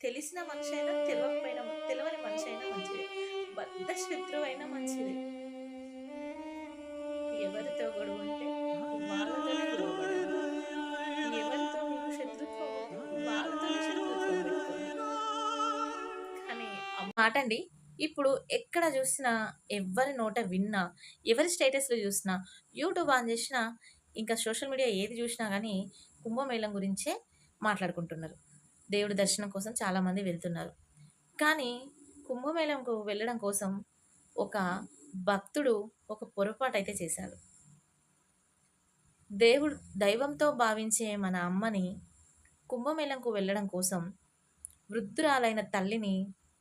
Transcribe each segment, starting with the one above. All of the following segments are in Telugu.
తెలిసిన మనిషి అయినా తెలియకపోయినా తెలియని మనిషి అయినా మంచిదే. బద్ద శత్రువు అయినా మంచిదే. ఎవరితో గొడవ అంటే వాళ్ళతోనే గొడవ ఎవరితో మీకు శత్రుత్వం వాళ్ళతోనే శత్రుత్వం పెట్టుకోండి కానీ మాట అండి ఇప్పుడు ఎక్కడ చూసినా ఎవరి నోట విన్నా ఎవరి స్టేటస్లో చూసినా యూట్యూబ్ ఆన్ చేసినా ఇంకా సోషల్ మీడియా ఏది చూసినా కానీ కుంభమేళం గురించే మాట్లాడుకుంటున్నారు. దేవుడి దర్శనం కోసం చాలామంది వెళ్తున్నారు. కానీ కుంభమేళంకు వెళ్ళడం కోసం ఒక భక్తుడు ఒక పొరపాటు అయితే చేశాడు. దేవుడు దైవంతో భావించే మన అమ్మని కుంభమేళంకు వెళ్ళడం కోసం వృద్ధురాలైన తల్లిని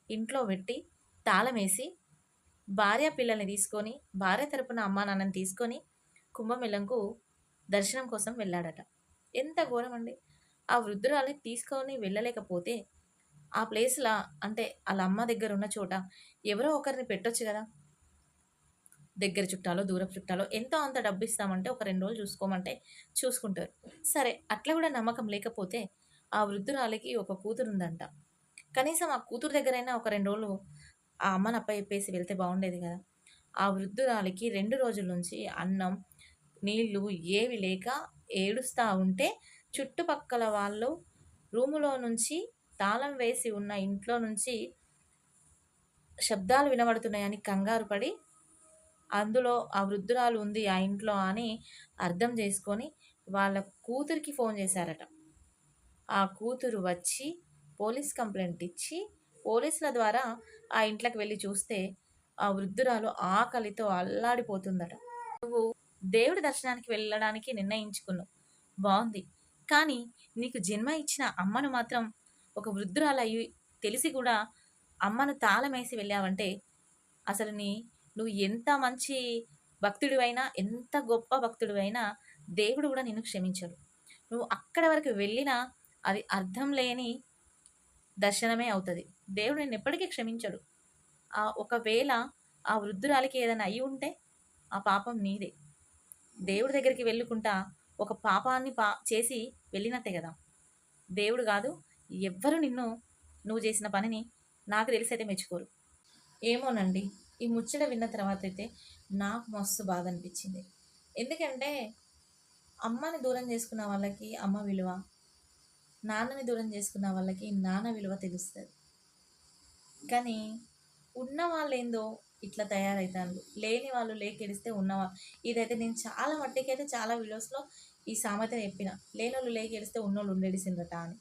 ఇంట్లో పెట్టి తాళమేసి భార్య పిల్లల్ని తీసుకొని భార్య తరపున అమ్మా నాన్నని తీసుకొని కుంభమేళంకు దర్శనం కోసం వెళ్ళాడట. ఎంత ఘోరం అండి ఆ వృద్ధురాలిని తీసుకొని వెళ్ళలేకపోతే ఆ ప్లేస్లో అంటే వాళ్ళ అమ్మ దగ్గర ఉన్న చోట ఎవరో ఒకరిని పెట్టొచ్చు కదా. దగ్గర చుట్టాలో దూరపు చుట్టాలో ఎంతో అంత డబ్బు ఇస్తామంటే ఒక రెండు రోజులు చూసుకోమంటే చూసుకుంటారు. సరే అట్లా కూడా నమ్మకం లేకపోతే ఆ వృద్ధురాలికి ఒక కూతురు ఉందంట. కనీసం ఆ కూతురు దగ్గరైనా ఒక రెండు రోజులు ఆ అమ్మని అప్ప చెప్పేసి వెళ్తే బాగుండేది కదా. ఆ వృద్ధురాలికి రెండు రోజుల నుంచి అన్నం నీళ్ళు ఏవి లేక ఏడుస్తూ ఉంటే చుట్టుపక్కల వాళ్ళు రూములో నుంచి తాళం వేసి ఉన్న ఇంట్లో నుంచి శబ్దాలు వినబడుతున్నాయని కంగారు పడి అందులో ఆ వృద్ధురాలు ఉంది ఆ ఇంట్లో అని అర్థం చేసుకొని వాళ్ళ కూతురికి ఫోన్ చేశారట. ఆ కూతురు వచ్చి పోలీస్ కంప్లైంట్ ఇచ్చి పోలీసుల ద్వారా ఆ ఇంట్లోకి వెళ్ళి చూస్తే ఆ వృద్ధురాలు ఆకలితో అల్లాడిపోతుందట. నువ్వు దేవుడి దర్శనానికి వెళ్ళడానికి నిర్ణయించుకున్నావు. బాగుంది. కానీ నీకు జన్మ ఇచ్చిన అమ్మను మాత్రం ఒక వృద్ధురాలు అయ్యి తెలిసి కూడా అమ్మను తాళమేసి వెళ్ళావంటే అసలు నీ నువ్వు ఎంత మంచి భక్తుడివైనా ఎంత గొప్ప భక్తుడివైనా దేవుడు కూడా నిన్ను క్షమించడు. నువ్వు అక్కడ వరకు వెళ్ళినా అది అర్థం లేని దర్శనమే అవుతుంది. దేవుడు నిన్ను ఎప్పటికీ క్షమించడు. ఆ ఒకవేళ ఆ వృద్ధురాలికి ఏదైనా అయి ఉంటే ఆ పాపం నీదే. దేవుడి దగ్గరికి వెళ్ళుకుంటా ఒక పాపాన్ని పా చేసి వెళ్ళినట్టే కదా. దేవుడు కాదు ఎవ్వరు నిన్ను నువ్వు చేసిన పనిని నాకు తెలిసి అయితే మెచ్చుకోరు. ఏమోనండి ఈ ముచ్చట విన్న తర్వాత అయితే నాకు మస్తు బాధ అనిపించింది. ఎందుకంటే అమ్మని దూరం చేసుకున్న వాళ్ళకి అమ్మ విలువ నాన్నని దూరం చేసుకున్న వాళ్ళకి నాన్న విలువ తెలుస్తుంది. కానీ ఉన్న వాళ్ళు ఏందో ఇట్లా తయారవుతారు లేని వాళ్ళు లేకెడిస్తే ఉన్నవాళ్ళు ఇదైతే నేను చాలా మట్టికి అయితే చాలా వీడియోస్లో ఈ సామెతను చెప్పిన. లేనోళ్ళు లేకెడిస్తే ఉన్నోళ్ళు ఉండేడిసిందట అని.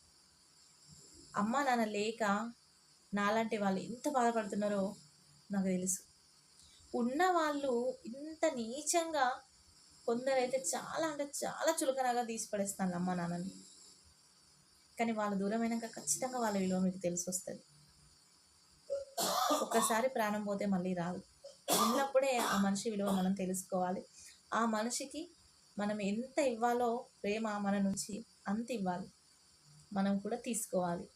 అమ్మ నాన్న లేక నాలాంటి వాళ్ళు ఎంత బాధపడుతున్నారో నాకు తెలుసు. ఉన్న వాళ్ళు ఇంత నీచంగా కొందరైతే చాలా అంటే చాలా చులకనగా తీసి పడేస్తాను అమ్మ నాన్నని. కానీ వాళ్ళు దూరమైనాక ఖచ్చితంగా వాళ్ళ విలువ మీకు తెలిసి వస్తుంది ఒక్కసారి ప్రాణం పోతే మళ్ళీ రాదు. ఉన్నప్పుడే ఆ మనిషి విలువ మనం తెలుసుకోవాలి. ఆ మనిషికి మనం ఎంత ఇవ్వాలో ప్రేమ మన నుంచి అంత ఇవ్వాలి. మనం కూడా తీసుకోవాలి.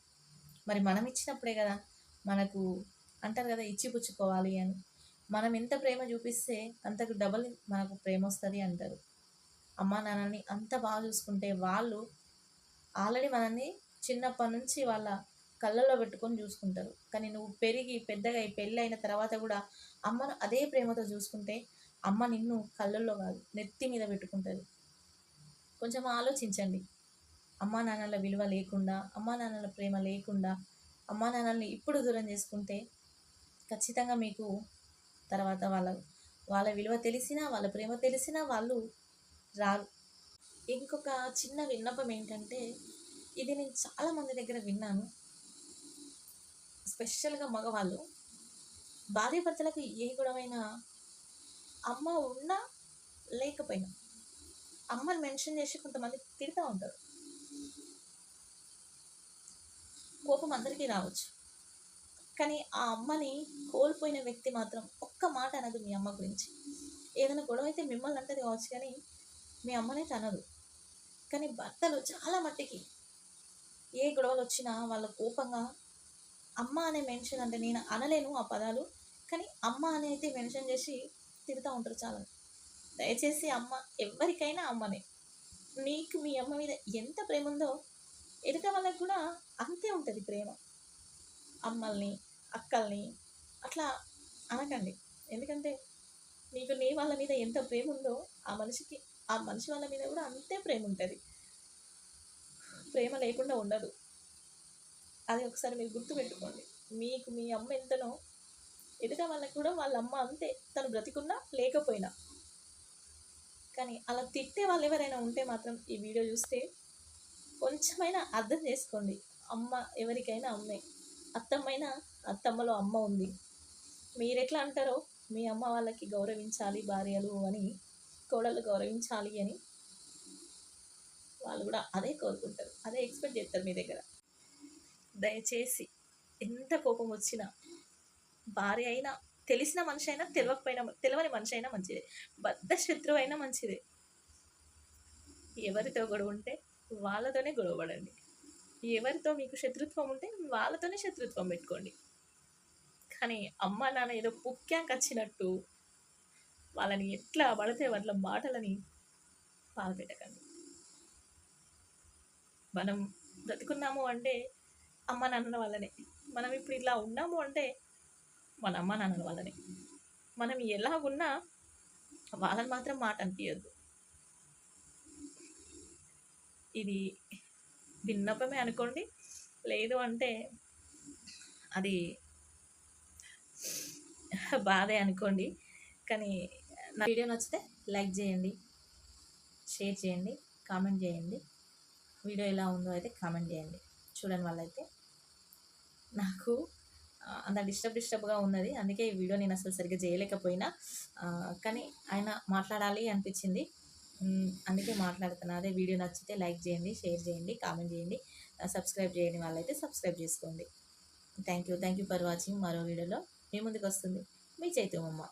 మరి మనం ఇచ్చినప్పుడే కదా మనకు అంటారు కదా ఇచ్చి పుచ్చుకోవాలి అని. మనం ఎంత ప్రేమ చూపిస్తే అంతకు డబల్ మనకు ప్రేమ వస్తుంది అంటారు. అమ్మా నాన్నని అంత బాగా చూసుకుంటే వాళ్ళు ఆల్రెడీ మనల్ని చిన్నప్పటి నుంచి వాళ్ళ కళ్ళల్లో పెట్టుకొని చూసుకుంటారు. కానీ నువ్వు పెరిగి పెద్దగా అయి పెళ్ళి అయిన తర్వాత కూడా అమ్మను అదే ప్రేమతో చూసుకుంటే అమ్మ నిన్ను కళ్ళల్లో కాదు నెత్తి మీద పెట్టుకుంటుంది. కొంచెం ఆలోచించండి. అమ్మా నాన్నల విలువ లేకుండా అమ్మా నాన్నల ప్రేమ లేకుండా అమ్మా నాన్నల్ని ఇప్పుడు దూరం చేసుకుంటే ఖచ్చితంగా మీకు తర్వాత వాళ్ళ వాళ్ళ విలువ తెలిసినా వాళ్ళ ప్రేమ తెలిసినా వాళ్ళు రారు. ఇంకొక చిన్న విన్నపం ఏంటంటే ఇది నేను చాలా మంది దగ్గర విన్నాను. స్పెషల్గా మగవాళ్ళు భార్య భర్తలకు ఏ గొడవైనా అమ్మ ఉన్నా లేకపోయినా అమ్మని మెన్షన్ చేసి కొంతమంది తిడతా ఉంటారు. కోపం అందరికీ రావచ్చు. కానీ ఆ అమ్మని కోల్పోయిన వ్యక్తి మాత్రం ఒక్క మాట అనదు మీ అమ్మ గురించి. ఏదైనా గొడవ అయితే మిమ్మల్ని అంటది కావచ్చు కానీ మీ అమ్మనైతే అనదు కానీ భర్తలు చాలా మట్టికి ఏ గొడవలు వచ్చినా వాళ్ళ కోపంగా అమ్మ అనే మెన్షన్ అంటే నేను అనలేను ఆ పదాలు కానీ అమ్మ అనేది మెన్షన్ చేసి తిడుతూ ఉంటారు చాలా. దయచేసి అమ్మ ఎవరికైనా అమ్మనే. నీకు మీ అమ్మ మీద ఎంత ప్రేమ ఉందో ఎదుట వాళ్ళకి కూడా అంతే ఉంటుంది ప్రేమ. అమ్మల్ని అక్కల్ని అట్లా అనకండి. ఎందుకంటే నీకు నీ వాళ్ళ మీద ఎంత ప్రేమ ఉందో ఆ మనిషికి ఆ మనిషి వాళ్ళ మీద కూడా అంతే ప్రేమ ఉంటుంది. ప్రేమ లేకుండా ఉండదు. అది ఒకసారి మీరు గుర్తుపెట్టుకోండి. మీకు మీ అమ్మ ఎంతనో ఎదుట వాళ్ళకి కూడా వాళ్ళ అమ్మ అంతే. తను బ్రతికున్నా లేకపోయినా. కానీ అలా తిట్టే వాళ్ళు ఎవరైనా ఉంటే మాత్రం ఈ వీడియో చూస్తే కొంచెమైనా అర్థం చేసుకోండి. అమ్మ ఎవరికైనా అమ్మే. అత్తమ్మైనా అత్తమ్మలో అమ్మ ఉంది. మీరు ఎట్లా అంటారో మీ అమ్మ వాళ్ళకి గౌరవించాలి భార్యలు అని కోడలు గౌరవించాలి అని వాళ్ళు కూడా అదే కోరుకుంటారు. అదే ఎక్స్పెక్ట్ చేస్తారు మీ దగ్గర. దయచేసి ఎంత కోపం వచ్చినా భార్య అయినా తెలిసిన మనిషి అయినా తెలియకపోయినా తెలియని మనిషి అయినా మంచిదే. బద్ద శత్రువు అయినా మంచిదే. ఎవరితో గొడవ ఉంటే వాళ్ళతోనే గొడవ పడండి. ఎవరితో మీకు శత్రుత్వం ఉంటే వాళ్ళతోనే శత్రుత్వం పెట్టుకోండి. కానీ అమ్మ నాన్న ఏదో పుక్యాకి వచ్చినట్టు వాళ్ళని ఎట్లా పడితే వాళ్ళ మాటలని పాల్పెట్టకండి మనం బ్రతుకున్నాము అంటే అమ్మ నాన్నల వల్లనే. మనం ఇప్పుడు ఇలా ఉన్నాము అంటే మన అమ్మ నాన్నల వల్లనే. మనం ఎలా ఉన్నా వాళ్ళని మాత్రం మాట అనిపించద్దు ఇది విన్నపమే అనుకోండి. లేదు అంటే అది బాధే అనుకోండి. కానీ నా వీడియో నచ్చితే లైక్ చేయండి షేర్ చేయండి కామెంట్ చేయండి. వీడియో ఎలా ఉందో అయితే కామెంట్ చేయండి. చూడని వాళ్ళైతే నాకు అంత డిస్టర్బ్ డిస్టర్బ్గా ఉన్నది. అందుకే ఈ వీడియో నేను అసలు సరిగ్గా చేయలేకపోయినా. కానీ ఆయన మాట్లాడాలి అనిపించింది. అందుకే మాట్లాడుతున్నా. అదే వీడియో నచ్చితే లైక్ చేయండి షేర్ చేయండి కామెంట్ చేయండి. సబ్స్క్రైబ్ చేయండి వాళ్ళైతే సబ్స్క్రైబ్ చేసుకోండి. Thank you. Thank you for watching మరో వీడియోలో. మీ ముందుకు వస్తుంది మీ చైతన్యమ్మ